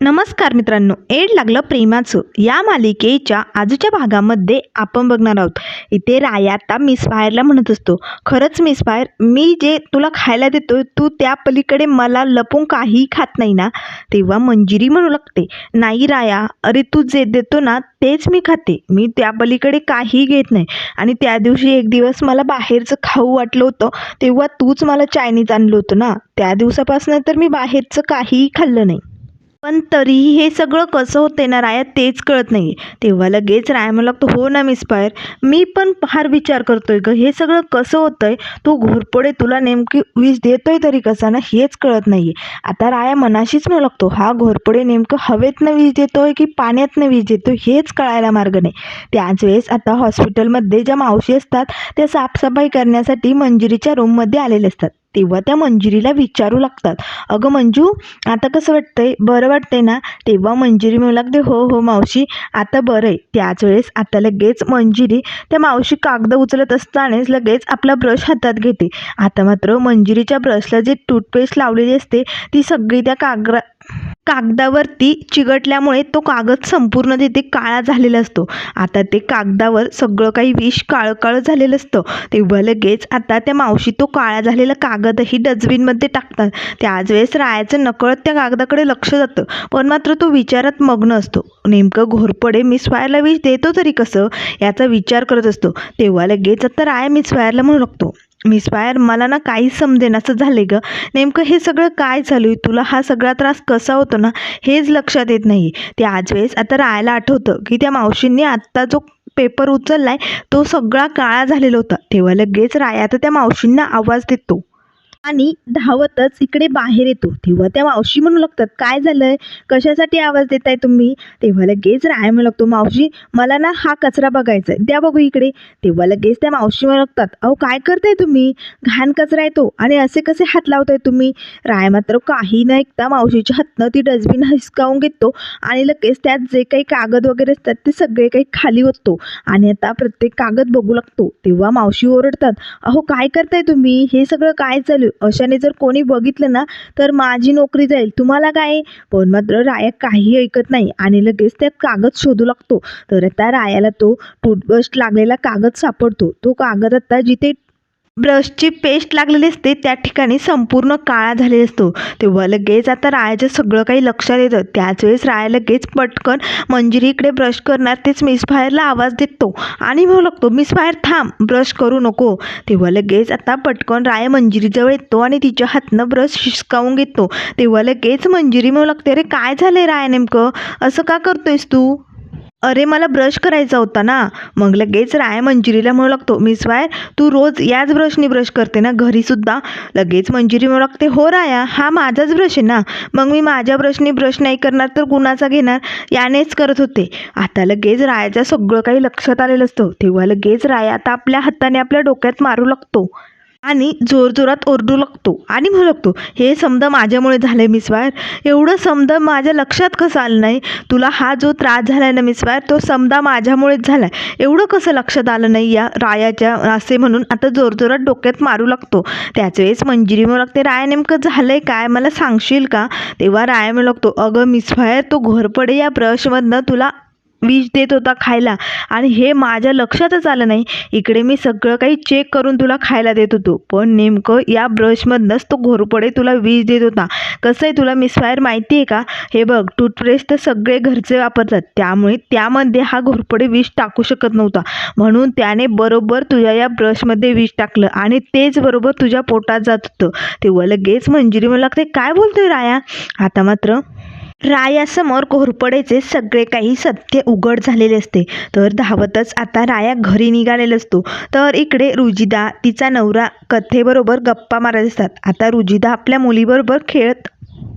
नमस्कार मित्रांनो एड लागलं प्रेमाचं. या मालिकेच्या आजच्या भागामध्ये आपण बघणार आहोत. इथे राया आता मिस फायरला म्हणत असतो. खरंच मिस फायर मी जे तुला खायला देतो तू त्या पलीकडे मला लपून काही खात नाही ना? तेव्हा मंजिरी म्हणू लागते. नाही राया अरे तू जे देतो ना तेच मी खाते. मी त्या पलीकडे काही घेत नाही. आणि त्या दिवशी एक दिवस मला बाहेरचं खाऊ वाटलं होतं तेव्हा तूच मला चायनीज आणलं होतं ना? त्या दिवसापासून तर मी बाहेरचं काहीही खाल्लं नाही. पण तरीही हे सगळं कसं होते ना राया तेच कळत नाही तेव्हा लगेच राया मला लागतो हो ना मिस पायर मी पण फार विचार करतोय ग. हे सगळं कसं होतंय? तो घोरपडे तुला नेमकी वीज देतोय तरी कसा ना? हेच कळत नाही आता राया मनाशीच म्हणू लागतो हा घोरपडे नेमकं हवेतनं वीज देतोय की पाण्यातनं वीज देतोय? हेच कळायला मार्ग नाही. त्याच वेळेस आता हॉस्पिटलमध्ये ज्या मावशी असतात त्या साफसफाई करण्यासाठी मंजिरीच्या रूममध्ये आलेले असतात. तेव्हा त्या मंजिरीला विचारू लागतात. अगं मंजू आता कसं वाटतंय? बरं वाटतंय ना? तेव्हा मंजिरी म्हणू लागते हो हो मावशी आता बरं आहे त्याच वेळेस आता लगेच मंजिरी त्या मावशी कागद उचलत असतानाच लगेच आपला ब्रश हातात घेते. आता मात्र मंजिरीच्या ब्रशला जी टूथपेस्ट लावलेली असते ती सगळी त्या कागरा कागदावरती चिकटल्यामुळे तो कागद संपूर्ण तिथे काळा झालेला असतो. आता ते कागदावर सगळं काही विष काळं काळं झालेलं असतं. तेव्हा लगेच आता त्या मावशी तो काळा झालेला कागदही डस्टबिनमध्ये टाकतात. त्याच वेळेस रायाचं नकळत त्या कागदाकडे लक्ष जातं. पण मात्र तो विचारात मग्न असतो. नेमकं घोरपडे मिस फायरला विष देतो तरी कसं? याचा विचार करत असतो. तेव्हा लगेच आता राया मिस फायरला म्हणू लागतो. मिस फायर मला ना काहीच समजेन असं झाले गं. नेमकं हे सगळं काय चालू आहे? तुला हा सगळा त्रास कसा होतो ना हेच लक्षात येत नाही. ते आज वेळेस आता राहायला आठवतं की त्या मावशींनी आत्ता जो पेपर उचललाय तो सगळा काळा झालेला होता. तेव्हा लगेच राया तर त्या मावशींना आवाज देतो. आणि धावतच इकडे बाहेर येतो. तेव्हा त्या मावशी म्हणू लागतात काय झालंय? कशासाठी आवाज देताय तुम्ही? तेव्हा लगेच राय म्हणू लागतो मावशी मला ना हा कचरा बघायचा आहे द्या बघू इकडे. तेव्हा लगेच त्या मावशी म्हणू लागतात अहो काय करताय तुम्ही? घाण कचरा येतो आणि असे कसे हात लावताय तुम्ही? राय मात्र काही न ऐकता मावशीच्या हातनं ती डस्टबिन हिसकावून घेतो आणि लगेच त्यात जे काही कागद वगैरे असतात ते सगळे काही खाली ओततो आणि आता प्रत्येक कागद बघू लागतो. तेव्हा मावशी ओरडतात अहो काय करताय तुम्ही? हे सगळं काय चालू आहे? अशाने जर कोणी बघितलं ना तर माझी नोकरी जाईल. तुम्हाला काय? पण मात्र राया काही ऐकत नाही आणि लगेच त्यात कागद शोधू लागतो. तर आता रायाला तो टूथब्रश लागलेला कागद सापडतो. तो कागद आता जिथे ब्रशची पेस्ट लागलेली असते त्या ठिकाणी संपूर्ण काळा झालेला असतो. तेव्हा लगेच आता रायाचं सगळं काही लक्षात येतं. त्याच वेळेस राया लगेच पटकन मंजिरी इकडे ब्रश करणार तेच मिस फायरला आवाज देतो आणि म्हणू लागतो मिस फायर थांब ब्रश करू नको. तेव्हा लगेच आता पटकन राया मंजिरीजवळ येतो आणि तिच्या हातनं ब्रश शिसकावून घेतो. तेव्हा लगेच मंजिरी म्हणू लागते अरे काय झालंय राया नेमकं? असं का करतोयस तू? अरे मला ब्रश करायचा होता ना. मग लगेच राय मंजिरीला म्हणू लागतो मिस वायर तू रोज याच ब्रशनी ब्रश करते ना घरीसुद्धा लगेच मंजिरी म्हणू लागते हो राया हा माझाच ब्रश आहे ना. मग मी माझ्या ब्रशनी ब्रश नाही करणार तर कुणाचा घेणार? यानेच करत होते. आता लगेच रायाचं सगळं काही लक्षात आलेलं असतं. तेव्हा लगेच राया आता आपल्या हाताने आपल्या डोक्यात मारू लागतो. आणि जोरजोरात ओरडू लागतो. आणि म्हणू लागतो हे समजा माझ्यामुळे झालं आहे मिस एवढं समजा माझ्या लक्षात कसं आलं नाही? तुला हा जो त्रास झाला आहे ना मिसवायर तो समजा माझ्यामुळेच झाला आहे एवढं कसं लक्षात आलं नाही या रायाच्या असे म्हणून आता जोरजोरात डोक्यात मारू लागतो. त्याच वेळेस मंजिरी म्हणू लागते राया नेमकं झालं आहे काय? मला सांगशील का? तेव्हा राया म्हणू लागतो अगं मिस फायर तो घोरपडे या ब्रशमधनं तुला विष देत होता खायला. आणि हे माझ्या लक्षातच आलं नाही. इकडे मी सगळं काही चेक करून तुला खायला देत होतो. पण नेमकं या ब्रशमधनंच तो घोरपडे तुला विष देत होता. कसं आहे तुला मिसफायर माहिती आहे का? हे बघ टूथपेस्ट तर सगळे घरचे वापरतात. त्यामुळे त्यामध्ये हा घोरपडे विष टाकू शकत नव्हता. म्हणून त्याने बरोबर तुझ्या या ब्रशमध्ये विष टाकलं. आणि तेच बरोबर तुझ्या पोटात जात होतं. तेव्हा लगेच मंजिरी मला लागते काय बोलतोय राया? आता मात्र रायासमोर घोरपडेचे सगळे काही सत्य उघड झालेले असते. तर धावतच आता राया घरी निघालेला असतो. तर इकडे रुजिदा तिचा नवरा कथेबरोबर गप्पा मारत असतात. आता रुजिदा आपल्या मुलीबरोबर खेळत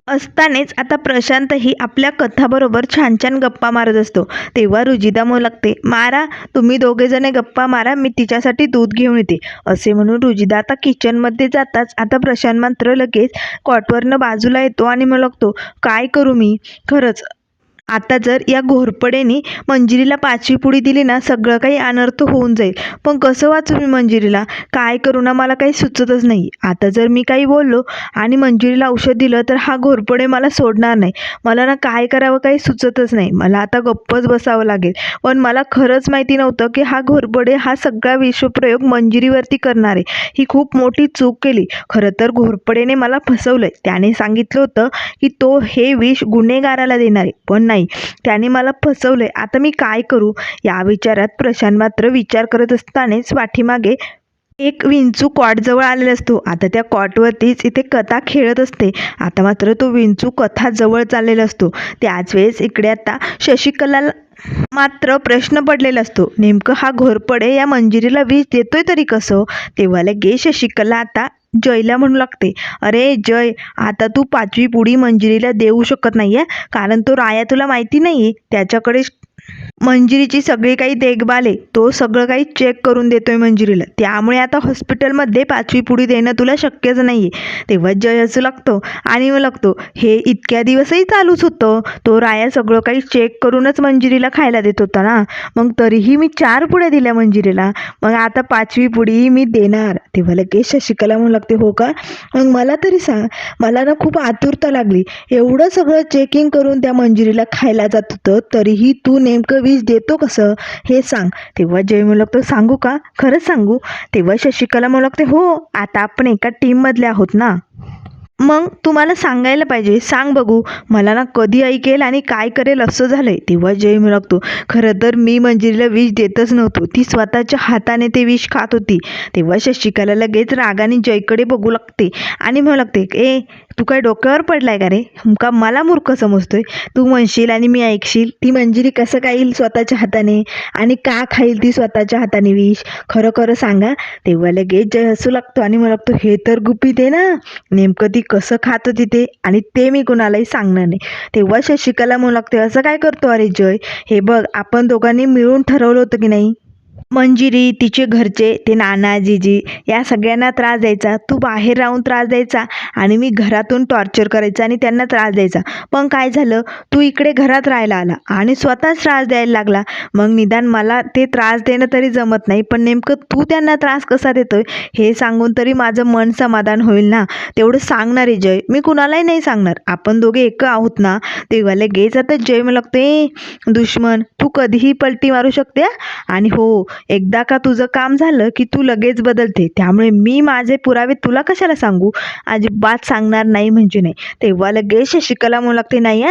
असतानाच आता प्रशांतही आपल्या कथाबरोबर छान छान गप्पा मारत असतो. तेव्हा रुजिदा म्हणू लागते मारा तुम्ही दोघेजणे गप्पा मारा मी तिच्यासाठी दूध घेऊन येते. असे म्हणून रुजिदा आता किचनमध्ये जाताच आता प्रशांत मात्र लगेच कॉटवरनं बाजूला येतो आणि म्हणू लागतो काय करू मी? खरंच आता जर या घोरपडेने मंजिरीला पाचवी पुडी दिली ना सगळं काही अनर्थ होऊन जाईल. पण कसं वाचू मी मंजिरीला? काय करू ना मला काही सुचतच नाही. आता जर मी काही बोललो आणि मंजिरीला औषध दिलं तर हा घोरपडे मला सोडणार नाही. मला ना काय करावं काही सुचतच नाही. मला आता गप्पच बसावं लागेल. पण मला खरंच माहिती नव्हतं की हा घोरपडे हा सगळा विश्वप्रयोग मंजिरीवरती करणार. आहे ही खूप मोठी चूक केली. खरं तर घोरपडेने मला फसवलं त्याने सांगितलं होतं की तो हे विष गुन्हेगाराला देणार. आहे पण नाही. त्याने मला फसवलंय. आता मी काय करू? या विचारात प्रशांत मात्र विचार करत असतानाच पाठीमागे एक विंचू कॉटजवळ आलेला असतो. आता त्या कॉटवरतीच इथे कथा खेळत असते. आता मात्र तो विंचू कथा जवळ चाललेला असतो. त्याच वेळेस इकडे आता शशिकलाला मात्र प्रश्न पडलेला असतो नेमकं हा घोरपडे या मंजिरीला वीज देतोय तरी कसं? तेव्हा लगे शशिकला आता जयला म्हणू लागते अरे जय आता तू पाचवी पुढी मंजिरीला देऊ शकत नाही आहे कारण तो राया तुला माहिती नाही आहे त्याच्याकडे मंजिरीची सगळी काही देखभाल आहे. तो सगळं काही चेक करून देतोय मंजिरीला. त्यामुळे आता हॉस्पिटलमध्ये पाचवी पुडी देणं तुला शक्यच नाही आहे तेव्हा जय असू लागतो आणि मग लागतो. हे इतक्या दिवसही चालूच होतं. तो राया सगळं काही चेक करूनच मंजिरीला खायला देत होता ना. मग तरीही मी चार पुड्या दिल्या मंजिरीला. मग आता पाचवी पुढी मी देणार. तेव्हा लगेच शशिकला म्हणू लागते हो का? मग मला तरी सांग. मला ना खूप आतुरता लागली. एवढं सगळं चेकिंग करून त्या मंजिरीला खायला जात होतं तरीही तू नेमकं वीज देतो कसं? हे सांग. तेव्हा जय म्हणू लागतो सांगू का? खरंच सांगू. तेव्हा शशिकला म्हणू लागते हो आता आपण एका टीममधले आहोत ना. मग तुम्हाला सांगायला पाहिजे. सांग बघू. मला ना कधी ऐकेल आणि काय करेल असं झालं आहे तेव्हा जय म्हणू खरं तर मी मंजिरीला विष देतच नव्हतो. ती स्वतःच्या हाताने ते विष खात होती. तेव्हा शशिकला लगेच रागाने जयकडे बघू लागते आणि म्हणू लागते ए तू काय डोक्यावर पडलाय का रे? का मला मूर्ख समजतोय. तू म्हणशील आणि मी ऐकशील. ती मंजिरी कसं काय येईल स्वतःच्या हाताने? आणि का खाईल ती स्वतःच्या हाताने विष? खरं खरं सांगा. तेव्हा लगेच जय हसू लागतो आणि मला लागतो हे तर गुपित आहे ना. नेमकं ती कसं खातं तिथे आणि ते मी कुणालाही सांगणार नाही. तेव्हा शशिकला म्हणू लागते असं काय करतो? अरे जय हे बघ आपण दोघांनी मिळून ठरवलं होतं की नाही? मंजिरी तिचे घरचे ते नाना जीजी या सगळ्यांना त्रास द्यायचा. तू बाहेर राहून त्रास द्यायचा आणि मी घरातून टॉर्चर करायचा आणि त्यांना त्रास द्यायचा. पण काय झालं? तू इकडे घरात राहायला आला आणि स्वतःच त्रास द्यायला लागला. मग निदान मला ते त्रास देणं तरी जमत नाही पण नेमकं तू त्यांना त्रास कसा देतो हे सांगून तरी माझं मन समाधान होईल ना? तेवढं सांगणार आहे जय. मी कुणालाही नाही सांगणार. आपण दोघे एक आहोत ना? तेव्हा लगेच आता जय मला लागते दुश्मन तू कधीही पलटी मारू शकते आणि हो एकदा का तुझं काम झालं की तू लगेच बदलते. त्यामुळे मी माझे पुरावे तुला कशाला सांगू? अजिबात सांगणार नाही म्हणजे नाही. तेव्हा लगेच शशिकला म्हणू लागते नाही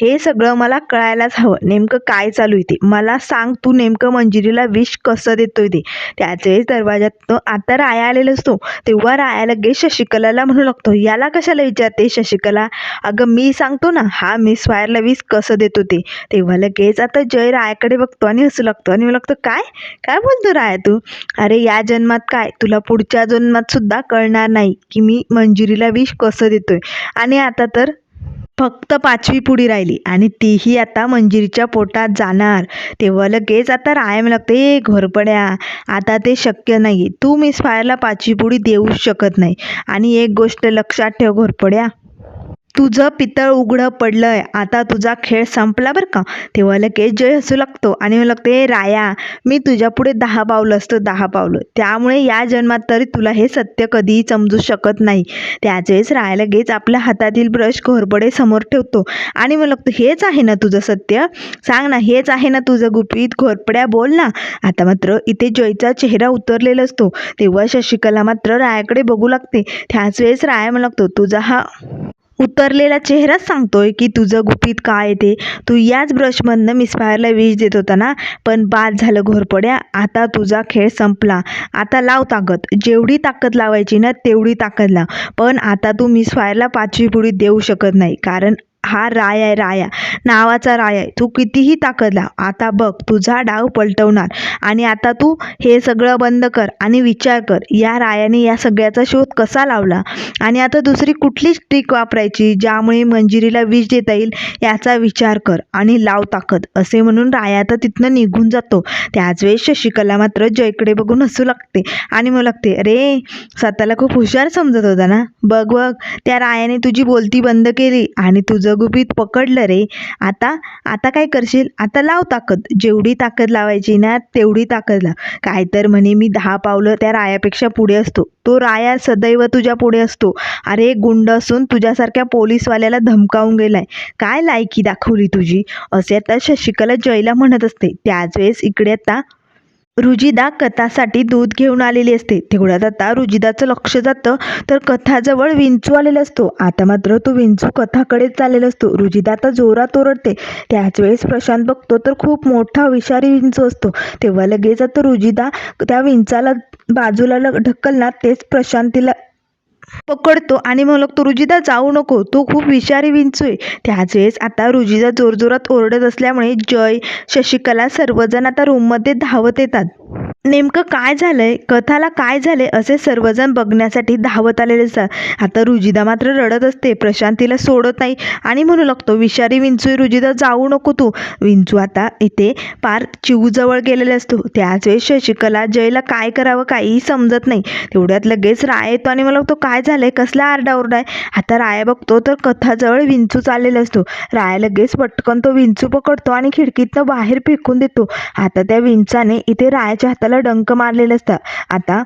हे सगळं मला कळायलाच हवं. नेमकं काय चालू आहे ते? मला सांग तू नेमकं मंजिरीला विष कसं देतोय ते? त्याचे दरवाजात तो आता राया आलेला असतो. तेव्हा राया लगेच शशिकलाला म्हणू लागतो याला कशाला विचारते शशिकला? अगं मी सांगतो ना हा मिस फायरला विष कसं देतो ते? तेव्हा लगेच आता जय रायाकडे बघतो आणि हसू लागतो आणि मला लागतो काय? काय बोलतो राया तू? अरे या जन्मात काय? तुला पुढच्या जन्मात सुद्धा कळणार नाही की मी मंजिरीला विष कसं देतोय. आणि आता तर फक्त पाचवी पुढी राहिली आणि तीही आता मंजिरीच्या पोटात जाणार. तेव्हा लगेच आता रायम लागते ए घोरपड्या आता ते शक्य नाही तू मिस फायरला पाचवी पुढी देऊच शकत नाही. आणि एक गोष्ट लक्षात ठेव घोरपड्या. तुझं पितळ उघडं पडलंय. आता तुझा खेळ संपला बरं का? तेव्हा लगेच जय हसू लागतो. आणि मला लागते राया मी तुझ्या पुढे दहा पावलं असतं दहा पावलं. त्यामुळे या जन्मात तरी तुला हे सत्य कधीही समजू शकत नाही. त्याच वेळेस राया लगेच आपल्या हातातील ब्रश घोरपडे समोर ठेवतो. आणि मला लागतं हेच आहे ना तुझं सत्य? सांग ना हेच आहे ना तुझं गुपित घोरपड्या? बोल ना. आता मात्र इथे जयचा चेहरा उतरलेला असतो. तेव्हा शशिकला मात्र रायाकडे बघू लागते. त्याच वेळेस राया मला लागतो तुझा हा उतरलेला चेहराच सांगतोय की तुझं गुपित काय आहे ते? तू याच ब्रशमधनं मिसफायरला विष देत होता ना? पण बाद झालं घोरपड्या. आता तुझा खेळ संपला. आता लाव ताकद. जेवढी ताकद लावायची ना तेवढी ताकद लाव. पण आता तू मिसफायरला पाचवी पुढी देऊ शकत नाही. कारण हा राय आहे राया नावाचा राय आहे. तू कितीही ताकद लाव. आता बघ तुझा डाव पलटवणार. आणि आता तू हे सगळं बंद कर आणि विचार कर या रायाने या सगळ्याचा शोध कसा लावला? आणि आता दुसरी कुठलीच ट्रिक वापरायची ज्यामुळे मंजिरीला विष देता येईल याचा विचार कर आणि लाव ताकद असे म्हणून राया तर तिथनं निघून जातो. त्याच वेळेस शशिकला मात्र जयकडे बघून हसू लागते आणि मग लागते अरे स्वतःला खूप हुशार समजत होता ना? बघ बघ त्या रायाने तुझी बोलती बंद केली आणि तुझं तुझं पकडलं रे. आता आता काय करशील? आता लाव ताकद. जेवढी ताकद लावायची ना तेवढी ताकद लाव. काय तर म्हणे मी दहा पावलं त्या रायापेक्षा पुढे असतो. तो राया सदैव तुझ्या पुढे असतो. अरे एक गुंड असून तुझ्यासारख्या पोलीसवाल्याला धमकावून गेलाय. काय लायकी दाखवली तुझी? असे आता शशिकला जयला म्हणत असते. त्याच वेळेस इकडे आता रुजिदा कथासाठी दूध घेऊन आलेली असते. तेवढ्यात आता रुजिदाचं लक्ष जातं. तर कथाजवळ विंचू आलेला असतो. आता मात्र तो विंचू कथाकडेच चाललेला असतो. रुजिदा आता जोरात ओरडते. त्याच वेळेस प्रशांत बघतो तर खूप मोठा विषारी विंचू असतो. तेव्हा लगेच आता रुजिदा त्या विंचाला बाजूला ल- ढकलणार तेच प्रशांतीला पकडतो आणि मग तो रुजिदा जाऊ नको. तो खूप विषारी विंचू आहे. त्याच वेळेस आता रुजिदा जोरजोरात ओरडत असल्यामुळे जय शशिकला सर्वजण आता रूममध्ये धावत येतात. नेमकं काय झालंय? कथाला काय झाले असे सर्वजण बघण्यासाठी धावत आलेले असतात. आता रुजिदा मात्र रडत असते. प्रशांतीला सोडत नाही. आणि म्हणू लागतो विषारी विंचू रुजिदा जाऊ नको तू. विंचू आता इथे पार चिवजवळ गेलेला असतो. त्याच वेळेस शशिकला जयला काय करावं? काहीही समजत नाही. तेवढ्यात लगेच राय येतो आणि मला लागतो काय काय झालंय? कसला आरडाओरडा आहे? आता राया बघतो तर कथाजवळ विंचू चाललेला असतो. राया लगेच पटकन तो विंचू पकडतो आणि खिडकीतनं बाहेर फेकून देतो. आता त्या विंचाने इथे रायाच्या हाताला डंक मारलेलं असतं आता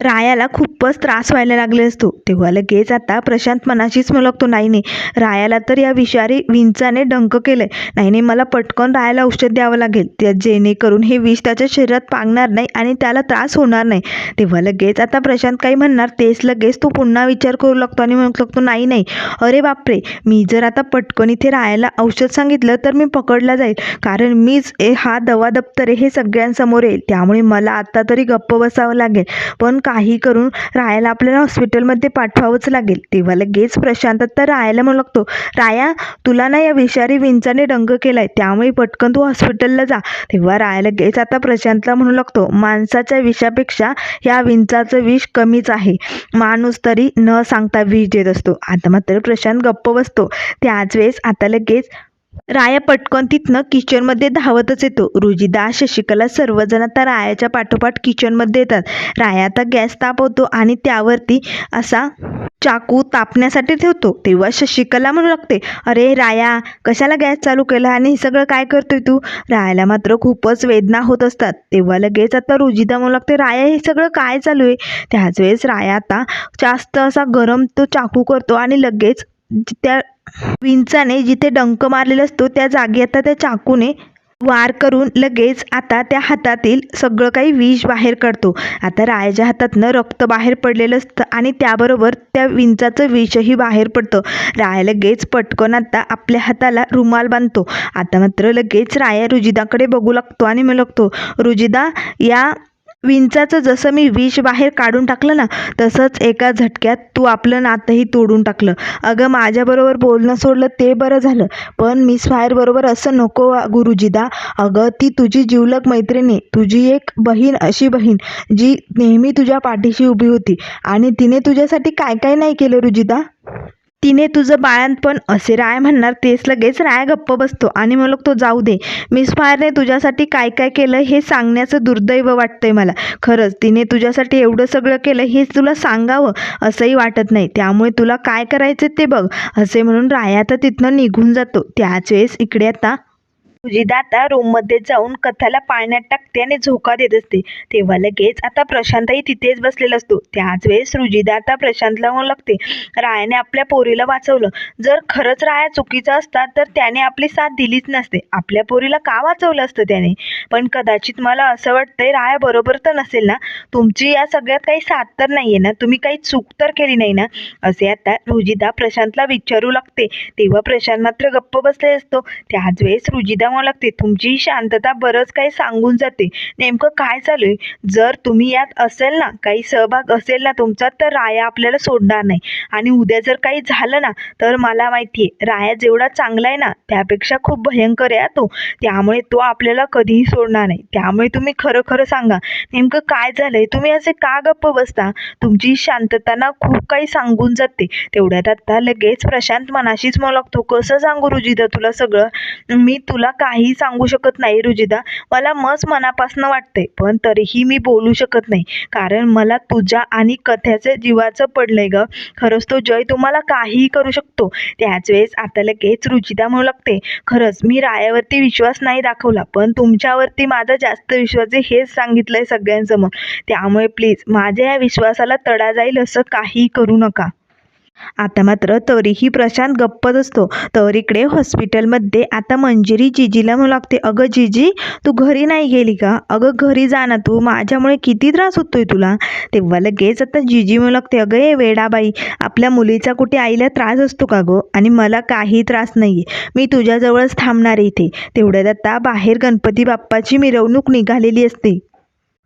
रायाला खूपच त्रास व्हायला लागले असतो. तेव्हा लगेच आता प्रशांत मनाशीच म्हणू लागतो नाही नाही. रायाला तर या विषारी विंचाने डंक केलंय. नाही नाही मला पटकन रायाला औषध द्यावं लागेल. त्या जेणेकरून हे विष त्याच्या शरीरात पांगणार नाही आणि त्याला त्रास होणार नाही. तेव्हा लगेच आता प्रशांत काही म्हणणार. तेच लगेच तो पुन्हा विचार करू लागतो आणि म्हणू लागतो नाही नाही. अरे बापरे मी जर आता पटकन इथे रायाला औषध सांगितलं तर मी पकडला जाईल. कारण मीच ए हा दवा दप्तरे आहे हे सगळ्यांसमोर येईल त्यामुळे मला आता तरी गप्प बसावं लागेल. पण काही करून रायाला आपल्याला हॉस्पिटलमध्ये पाठवावंच लागेल. तेव्हा लगेच प्रशांत तर रायाला म्हणू लागतो राया तुला ना या विषारी विंचाने डंग केलाय त्यामुळे पटकन तू हॉस्पिटलला जा. तेव्हा राया लगेच आता प्रशांतला म्हणू लागतो माणसाच्या विषापेक्षा या विंचाचं विष कमीच आहे. माणूस तरी न सांगता विष देत असतो. आता मात्र प्रशांत गप्प बसतो. त्याच वेळेस आता लगेच राया पटकन तिथनं किचनमध्ये धावतच येतो. रुजिदा शशिकला सर्वजण आता रायाच्या पाठोपाठ किचनमध्ये येतात. राया आता गॅस तापवतो आणि त्यावरती असा चाकू तापण्यासाठी ठेवतो. तेव्हा शशिकला म्हणू लागते अरे राया कशाला गॅस चालू केला आणि हे सगळं काय करतोय तू? रायाला मात्र खूपच वेदना होत असतात. तेव्हा लगेच आता रुजिदा म्हणू लागते राया हे सगळं काय चालू आहे? त्याच वेळेस राया आता जास्त असा गरम तो चाकू करतो आणि लगेच त्या विंचाने जिथे डंक मारलेला असतो त्या जागी आता त्या चाकूने वार करून लगेच आता त्या हातातील सगळं काही विष बाहेर काढतो. आता रायाच्या हातातनं रक्त बाहेर पडलेलं असतं आणि त्याबरोबर त्या विंचाचं विषही बाहेर पडतं. राया लगेच पटकन आता आपल्या हाताला रुमाल बांधतो. आता मात्र लगेच राया रुजिदाकडे बघू लागतो आणि म्हणू लागतो रुजिदा या विंचाचं जसं मी विष बाहेर काढून टाकलं ना तसंच एका झटक्यात तू आपलं नातंही तोडून टाकलं. अगं माझ्याबरोबर बोलणं सोडलं ते बरं झालं. पण मिस फायरबरोबर असं नको गुरुजीदा. अगं ती तुझी जिवलग मैत्रिणी तुझी एक बहीण अशी बहीण जी नेहमी तुझ्या पाठीशी उभी होती. आणि तिने तुझ्यासाठी काय काय नाही केलं रुजिदा? तिने तुझं बाळंतपण असे राय म्हणणार तेच लगेच राय गप्प बसतो. आणि मग तो जाऊ दे मिस फायरने तुझ्यासाठी काय काय केलं हे सांगण्याचं दुर्दैव वाटतंय मला. खरंच तिने तुझ्यासाठी एवढं सगळं केलं हेच तुला सांगावं असंही वाटत नाही. त्यामुळे तुला काय करायचं ते बघ असे म्हणून राय आता तिथनं निघून जातो. त्याच वेळेस इकडे आता सुजिता आता रूममध्ये जाऊन कथाला पाळण्यात टाकते आणि झोका देत असते. तेव्हा लगेच आता प्रशांतही तिथेच बसलेला असतो. त्याच वेळेस रुजिदाता प्रशांतला होऊ लागते. रायाने आपल्या पोरीला वाचवलं. जर खरंच राया चुकीचा असता तर त्याने आपली साथ दिलीच नसते. आपल्या पोरीला का वाचवलं असतं त्याने? पण कदाचित मला असं वाटतंय राया बरोबर तर नसेल ना? तुमची या सगळ्यात काही साथ तर नाही आहे ना? तुम्ही काही चूक तर केली नाही ना? असे आता रुजिदा प्रशांतला विचारू लागते. तेव्हा प्रशांत मात्र गप्प बसले असतो. त्याच वेळेस रुजिदा म्हणू लागते. तुमची शांतता बरंच काही सांगून जाते. नेमकं काय चालू आहे जर तुम्ही यात असेल ना काही सहभाग असेल ना तुमचा तर राया आपल्याला सोडणार नाही. आणि उद्या जर काही झालं ना तर मला माहिती आहे राया जेवढा चांगला आहे ना त्यापेक्षा खूप भयंकर आहे तो. त्यामुळे तो आपल्याला कधीही सोडणार नाही. त्यामुळे तुम्ही खरं खरं सांगा. नेमकं काय झालंय? तुम्ही असे का गप्प बसता? तुमची शांतता ना खूप काही सांगून जाते. तेवढ्यात आता लगेच प्रशांत मनाशीच मला लागतो कसं सांगू रुजिता तुला सगळं? मी तुला काही सांगू शकत नाही रुजिदा मला मस्त मनापासून वाटते पण तरीही मी बोलू शकत नाही. कारण मला तुझ्या आणि कथ्याचं जीवाचं पडलंय ग. खरंच तो जय तुम्हाला काहीही करू शकतो. त्याच वेळेस आता लगेच रुजिदा म्हणू लागते खरंच मी रायावरती विश्वास नाही दाखवला पण तुमच्यावरती माझा जास्त विश्वास आहे हेच सांगितलंय सगळ्यांसमोर. त्यामुळे प्लीज माझ्या या विश्वासाला तडा जाईल असं काही करू नका. आता मात्र तरीही प्रशांत गप्पच असतो. तर इकडे हॉस्पिटलमध्ये आता मंजिरी जिजीला म्हणू लागते अगं जिजी तू घरी नाही गेली का? अगं घरी जा ना तू माझ्यामुळे किती त्रास होतोय तुला? तेव्हा लगेच आता जिजी म्हणू लागते अगं ए वेडाबाई आपल्या मुलीचा कुठे आईला त्रास असतो का गं? आणि मला काही त्रास नाही आहे मी तुझ्याजवळच थांबणार आहे इथे. तेवढ्यात आता बाहेर गणपती बाप्पाची मिरवणूक निघालेली असते.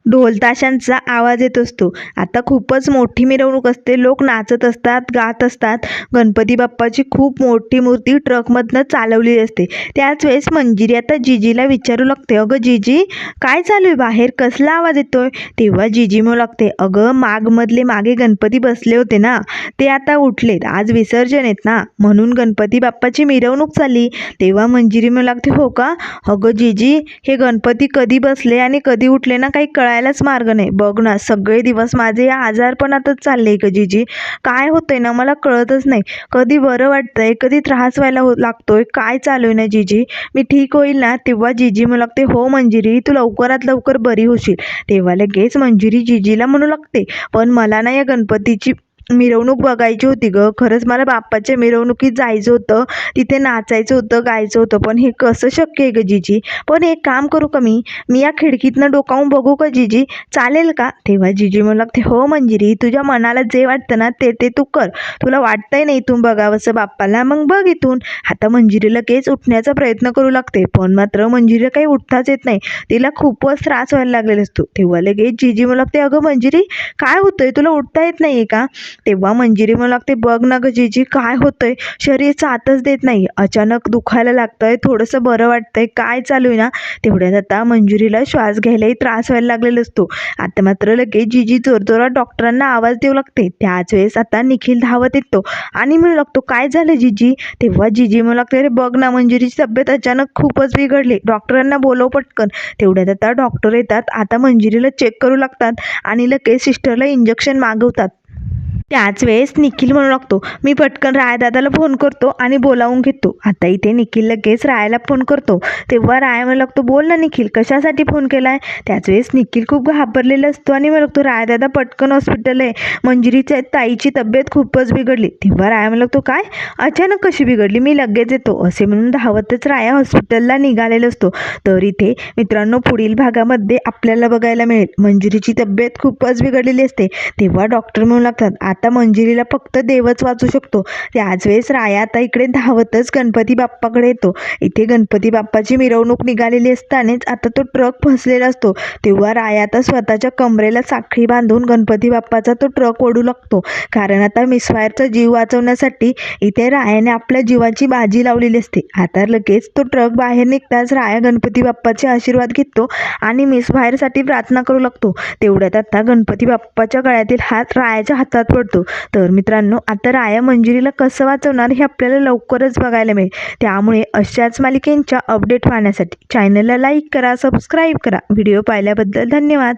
ढोलताशांचा आवाज येत असतो. आता खूपच मोठी मिरवणूक असते. लोक नाचत असतात गात असतात. गणपती बाप्पाची खूप मोठी मूर्ती ट्रकमधनं चालवली असते. त्याच वेळेस मंजिरी आता जिजीला विचारू लागते. अगं जिजी काय चालू आहे? बाहेर कसला आवाज येतोय? तेव्हा जिजी म्हणू लागते अगं मागमधले मागे गणपती बसले होते ना. ते आता उठलेत. आज विसर्जन आहेत ना. म्हणून गणपती बाप्पाची मिरवणूक चालली तेव्हा मंजिरी म्हणू लागते हो का? अगं जिजी हे गणपती कधी बसले आणि कधी उठले ना काही कळायलाच मार्ग नाही. बघ ना सगळे दिवस माझे या आजारपणातच चालले का जिजी. काय होतंय ना मला कळतच नाही. कधी बरं वाटतंय कधी त्रास व्हायला हो लागतोय काय चालू आहे ना जिजी? मी ठीक होईल ना तेव्हा जिजी म्हणू लागते हो मंजिरी तू लवकरात लवकर बरी होशील. तेव्हा लगेच मंजिरी जिजीला म्हणू लागते पण मला ना या गणपतीची मिरवणूक बघायची होती गं. खरंच मला बाप्पाच्या मिरवणुकीत जायचं होतं. तिथे नाचायचं होतं गायचं होतं. पण हे कसं शक्य आहे ग जिजी? पण एक काम करू का मी? मी या खिडकीतनं डोकावून बघू का जिजी? चालेल का? तेव्हा जिजी म्हणू लागते हो मंजिरी तुझ्या मनाला जे वाटतं ना ते ते तू कर. तुला वाटतंय ना इथून बघावंसं बाप्पाला? मग बघ इथून. आता मंजिरी लगेच उठण्याचा प्रयत्न करू लागते पण मात्र मंजिरीला काही उठताच येत नाही. तिला खूपच त्रास व्हायला लागलेला असतो. तेव्हा लगेच जिजी म्हणू लागते अगं मंजिरी काय होतंय? तुला उठता येत नाही का? तेव्हा मंजिरी म्हणू लागते बघ ना ग जिजी काय होतंय? शरीर साथच देत नाही. अचानक दुखायला लागतंय थोडंसं बरं वाटतंय. काय चालू आहे ना? तेवढ्यात आता मंजुरीला श्वास घ्यायलाही त्रास व्हायला लागलेला असतो. आता मात्र लगेच जिजी जोरजोरात डॉक्टरांना आवाज देऊ लागते. त्याच वेळेस आता निखिल धावत येतो आणि म्हणू लागतो काय झालं जिजी? तेव्हा जिजी म्हणू लागते अरे बघ ना मंजुरीची तब्येत अचानक खूपच बिघडली. डॉक्टरांना बोलव पटकन. तेवढ्यात आता डॉक्टर येतात. आता मंजिरीला चेक करू लागतात आणि लगेच सिस्टरला इंजेक्शन मागवतात. त्याच वेळेस निखिल म्हणू लागतो मी पटकन रायदादाला फोन करतो आणि बोलावून घेतो. आता इथे निखिल लगेच रायाला फोन करतो. तेव्हा राया म्हणू लागतो बोल ना निखिल कशासाठी फोन केलाय? त्याच वेळेस निखिल खूप घाबरलेला असतो आणि म्हणू लागतो रायदादा पटकन हॉस्पिटल आहे. मंजिरीच्या ताईची तब्येत खूपच बिघडली. तेव्हा राया म्हणू लागतो काय? अचानक कशी बिघडली? मी लगेच येतो. असे म्हणून धावतच राया हॉस्पिटलला निघालेला असतो. तर इथे मित्रांनो पुढील भागामध्ये आपल्याला बघायला मिळेल. मंजुरीची तब्येत खूपच बिघडलेली असते. तेव्हा डॉक्टर म्हणू लागतात आता मंजिरीला फक्त देवच वाचू शकतो. त्याच वेळेस राया आता इकडे धावतच गणपती बाप्पाकडे येतो. इथे गणपती बाप्पाची मिरवणूक निघालेली असतानाच आता तो ट्रक फसलेला असतो. तेव्हा राया आता स्वतःच्या कमरेला साखळी बांधून गणपती बाप्पाचा तो ट्रक ओढू लागतो. कारण आता मिसफायरचा जीव वाचवण्यासाठी इथे रायाने आपल्या जीवाची बाजी लावलेली असते. आता लगेच तो ट्रक बाहेर निघताच राया गणपती बाप्पाचे आशीर्वाद घेतो आणि मिसफायरसाठी प्रार्थना करू लागतो. तेवढ्यात आता गणपती बाप्पाच्या गळ्यातील हात रायाच्या हातात पडतो. तर मित्रांनो आता राया मंजिरीला कसं वाचवणार हे आपल्याला लवकरच बघायला मिळेल. त्यामुळे अशाच मालिकेंच्या अपडेट पाहण्यासाठी चॅनलला लाईक करा सबस्क्राईब करा. व्हिडिओ पाहिल्याबद्दल धन्यवाद.